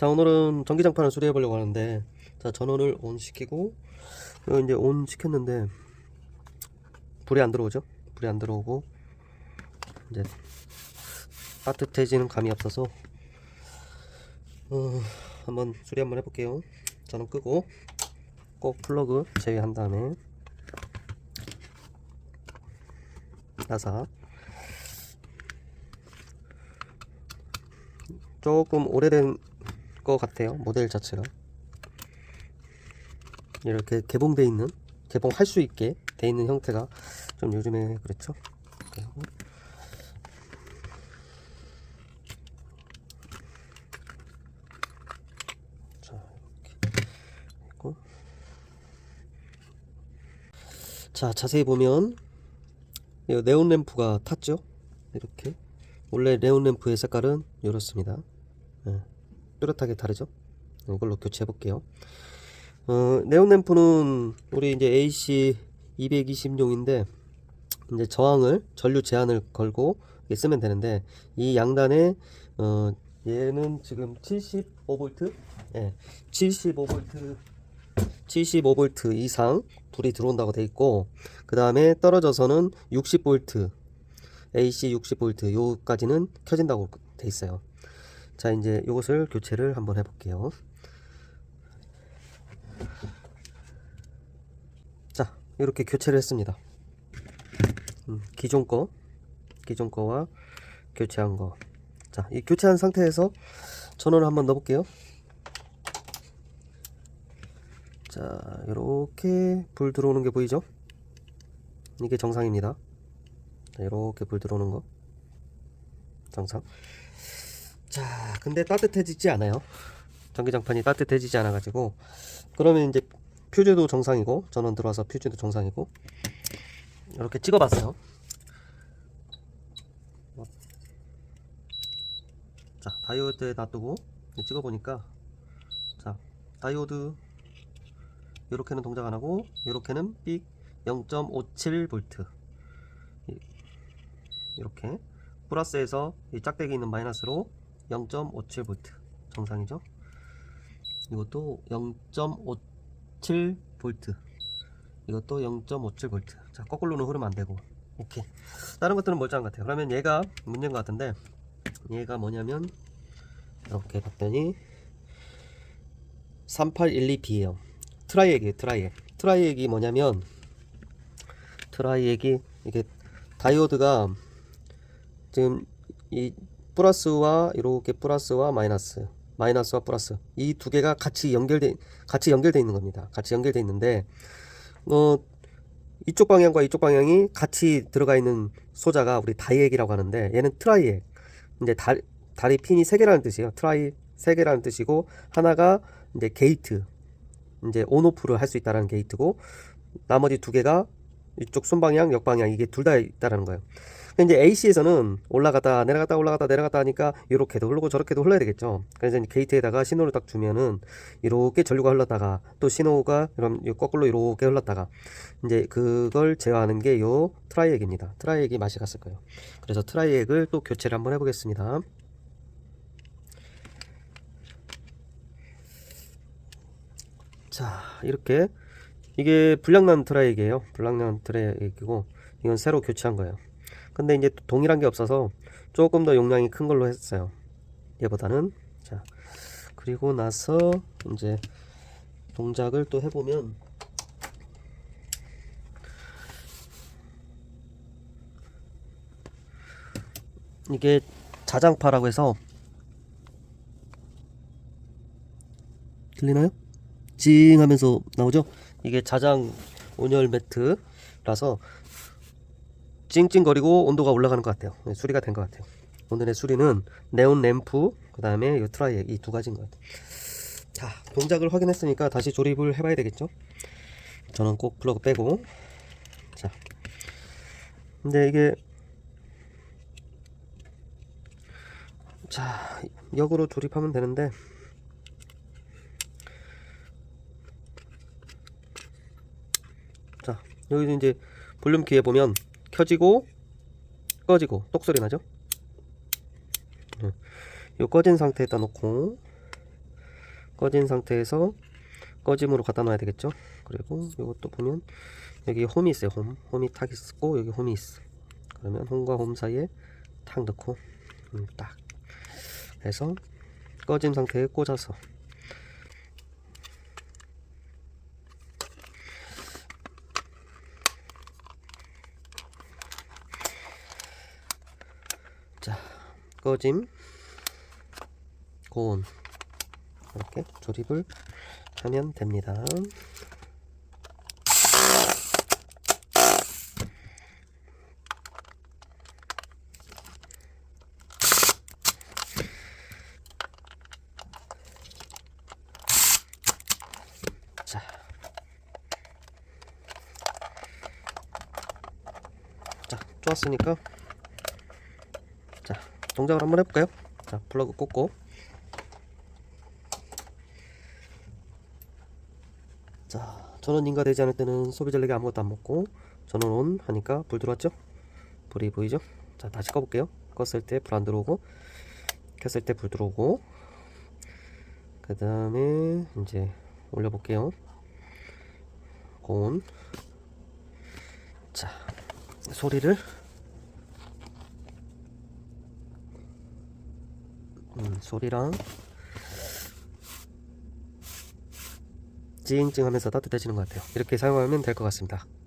자 오늘은 전기장판을 수리해 보려고 하는데 자 전원을 온 시키고 이거 이제 온 시켰는데 불이 안 들어오죠? 불이 안 들어오고 이제 따뜻해지는 감이 없어서 어, 한번 수리 한번 해볼게요. 전원 끄고 꼭 플러그 제외한 다음에 나사. 조금 오래된 것 같아요 모델 자체가. 이렇게 개봉돼 있는 개봉할 수 있게 돼 있는 형태가 좀 요즘에 그렇죠? 자 자세히 보면 이 네온 램프가 탔죠? 이렇게. 원래 네온 램프의 색깔은 이렇습니다. 예, 뚜렷하게 다르죠? 네, 이걸로 교체해 볼게요. 어, 네온 램프는 우리 이제 AC 220용인데 이제 저항을 전류 제한을 걸고 쓰면 되는데 이 양단에 어, 얘는 지금 75V 예, 75V 75V 이상 불이 들어온다고 돼 있고 그 다음에 떨어져서는 60V AC 60V 요까지는 켜진다고 돼 있어요 자 이제 요것을 교체를 한번 해볼게요. 자 이렇게 교체를 했습니다. 음, 기존 거 기존 거와 교체한 거 자 이 교체한 상태에서 전원을 한번 넣어볼게요. 자 이렇게 불 들어오는 게 보이죠? 이게 정상입니다. 자, 이렇게 불 들어오는 거. 정상 자 근데 따뜻해지지 않아요. 전기장판이 따뜻해지지 않아 가지고. 그러면 이제 퓨즈도 정상이고 전원 들어와서 퓨즈도 정상이고. 이렇게 찍어 봤어요. 자 다이오드에 놔두고 찍어 보니까 자 다이오드. 이렇게는 동작 안 하고 이렇게는 삑 0.57V 이렇게. 플러스에서 이 짝대기 있는 마이너스로 0.57V 정상이죠? 이것도 0.57V 이것도 0.57V 자 거꾸로는 흐르면 안되고. 오케이. 다른 것들은 멀쩡한 것 같아요? 그러면 얘가 문제인 것 같은데 얘가 뭐냐면 이렇게 봤더니 3812B에요. 트라이액이에요 트라이액. 트라이액이 뭐냐면 트라이액이 이게 다이오드가 지금 이 플러스와 이렇게 플러스와 마이너스 마이너스와 플러스. 이 두 개가 같이 연결돼 같이 연결돼 있는 겁니다. 같이 연결돼 있는데 어 이쪽 방향과 이쪽 방향이 같이 들어가 있는 소자가 우리 다이액이라고 하는데 얘는 트라이액. 이제 다, 다리 핀이 세 개라는 뜻이에요. 트라이 세 개라는 뜻이고 하나가 이제 게이트 이제 온오프를 할 수 있다라는 게이트고 나머지 두 개가 이쪽 순방향 역방향 이게 둘 다 있다라는 거예요. 근데 이제 AC에서는 올라갔다 내려갔다 올라갔다 내려갔다 하니까 이렇게도 흐르고 저렇게도 흘러야 되겠죠. 그래서 이제 게이트에다가 신호를 딱 주면은 이렇게 전류가 흘렀다가 또 신호가 요 거꾸로 이렇게 흘렀다가 이제 그걸 제어하는 게 요 트라이액입니다. 트라이액이 맛이 갔을 거예요. 그래서 트라이액을 또 교체를 한번 해보겠습니다. 자 이렇게 이게 불량난 트라이액이에요 불량난 트라이액이고 이건 새로 교체한 거예요 근데 이제 또 동일한 게 없어서 조금 더 용량이 큰 걸로 했어요 얘보다는 자 그리고 나서 이제 동작을 또 해보면 이게 자장파라고 해서 들리나요? 찡 하면서 나오죠? 이게 자장 온열 매트라서 찡찡거리고 온도가 올라가는 것 같아요. 네, 수리가 된 것 같아요. 오늘의 수리는 네온 램프, 그 다음에 이 트라이액 이 두 가지인 것 같아요. 자, 동작을 확인했으니까 다시 조립을 해봐야 되겠죠? 저는 꼭 플러그 빼고. 자. 근데 이게. 자, 역으로 조립하면 되는데. 자, 여기서 이제 볼륨 키에 보면 켜지고 꺼지고 똑소리 나죠? 네. 요 꺼진 상태에다 놓고 꺼진 상태에서 꺼짐으로 갖다 놔야 되겠죠 그리고 이것도 보면 여기 홈이 있어요 홈 홈이 탁 있고 여기 홈이 있어 그러면 홈과 홈 사이에 탁 넣고 음, 딱 해서 꺼진 상태에 꽂아서 자 꺼짐 고온 이렇게 조립을 하면 됩니다. 자. 자, 좋았으니까 자, 동작을 한번 해볼까요? 자, 플러그 꽂고 자, 전원 인가 되지 않을 때는 소비 전력이 아무것도 안 먹고 전원 온 하니까 불 들어왔죠? 불이 보이죠? 자, 다시 꺼볼게요. 껐을 때 불 안 들어오고 켰을 때 불 들어오고 그 다음에 이제 올려볼게요. 고온 자, 소리를 음, 소리랑 찡찡 하면서 따뜻해지는 것 같아요. 이렇게 사용하면 될 것 같습니다. 끝!